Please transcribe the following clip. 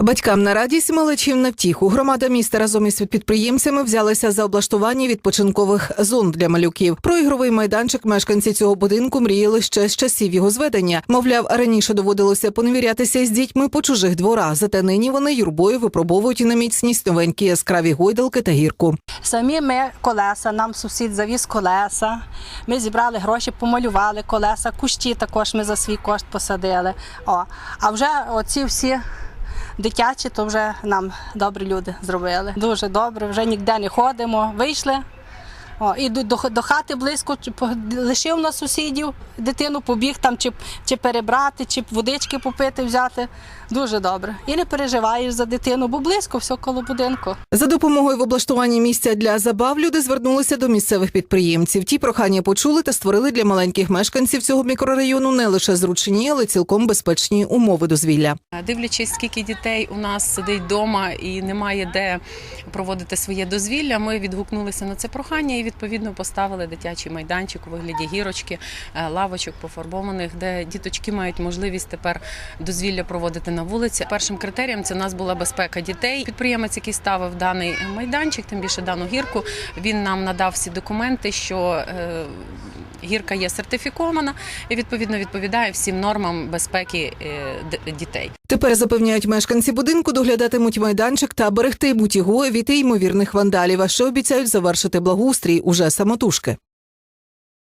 Батькам на радість малечів на втіху. Громада міста разом із підприємцями взялися за облаштування відпочинкових зон для малюків. Про ігровий майданчик мешканці цього будинку мріяли ще з часів його зведення. Мовляв, раніше доводилося поневірятися із дітьми по чужих дворах. Зате нині вони юрбою випробовують на міцність новенькі яскраві гойдалки та гірку. Самі ми колеса, нам сусід завіз колеса. Ми зібрали гроші, помалювали колеса, кущі також ми за свій кошт посадили. О, а вже оці всі дитячі, то вже нам добрі люди зробили. Дуже добре, вже ніде не ходимо. Вийшли. О, і до, до, до хати близько чи лишив на сусідів дитину, побіг там чи, чи перебрати, чи водички попити, взяти. Дуже добре. І не переживаєш за дитину, бо близько все коло будинку. За допомогою в облаштуванні місця для забав люди звернулися до місцевих підприємців. Ті прохання почули та створили для маленьких мешканців цього мікрорайону не лише зручні, але цілком безпечні умови дозвілля. Дивлячись, скільки дітей у нас сидить вдома і немає де проводити своє дозвілля, ми відгукнулися на це прохання і відповідно поставили дитячий майданчик у вигляді гірочки, е, лавочок пофарбованих, де діточки мають можливість тепер дозвілля проводити на вулиці. Першим критерієм це у нас була безпека дітей. Підприємець, який ставив даний майданчик, тим більше дану гірку, він нам надав всі документи, що е, гірка є сертифікована і відповідно відповідає всім нормам безпеки е, дітей. Тепер запевняють мешканці будинку, доглядатимуть майданчик та берегтимуть його від ймовірних вандалів. А ще обіцяють завершити благоустрій уже самотужки.